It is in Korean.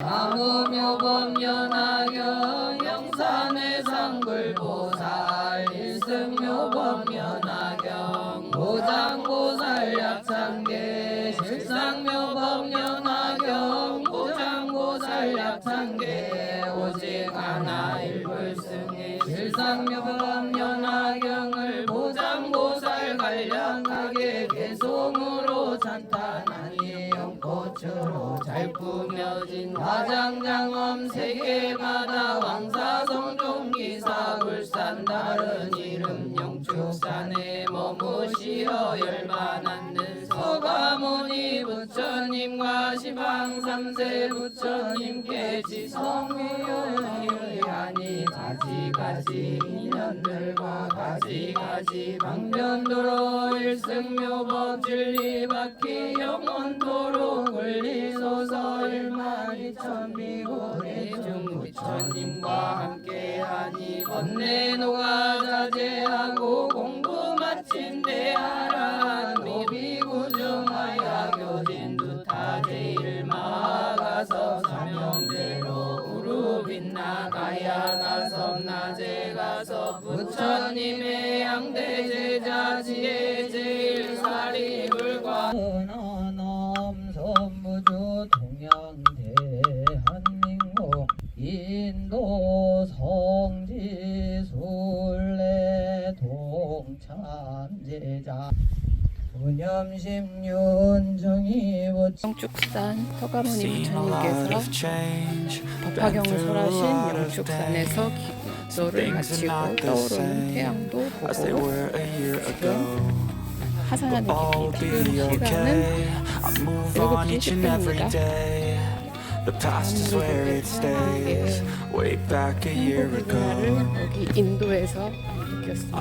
나무묘범연하경 영산의 상굴보살 일승묘범연하경 고장고살 약창계 실상묘범연하경 고장고살 약창계. 오직 하나 일불승의 실상묘범연하경을 고장고살 간략하게 개송으로 찬탄하니 영꽃으로 잘 꾸며진 화장장엄 세계바다 왕사성종기사 굴산 다른 이름 영축산에 머무시어 열반 앉는 서가모니 부처님과 시방 삼세 부처님께 지성위의하니 가지가지 인연들과 가지가지 방면도로 일승묘법 진리바퀴 굴리소서 일만이 천비고 대중 부처님과 함께하니 번뇌노가 자제하고 공부 마친 대하라 노비구중하야 교진두 타제일 마가서 사명대로 우루빛나 가야 가서 낮에 가서 부처님의 양대 제자 지혜 제일 인도 성지 순례 동참제자 영축산 lot 부처님께서 a 설하신 영축산에서. 기도를 Things are 마치고 not the 떠오르는 same 태양도 보고 were a year ago. 하산하는 지금 시간은 okay. I move on 7시 each and every 10분입니다. day. The past is where it stays. Way back a year 행복의 문화를 ago. 여기 인도에서 느꼈습니다.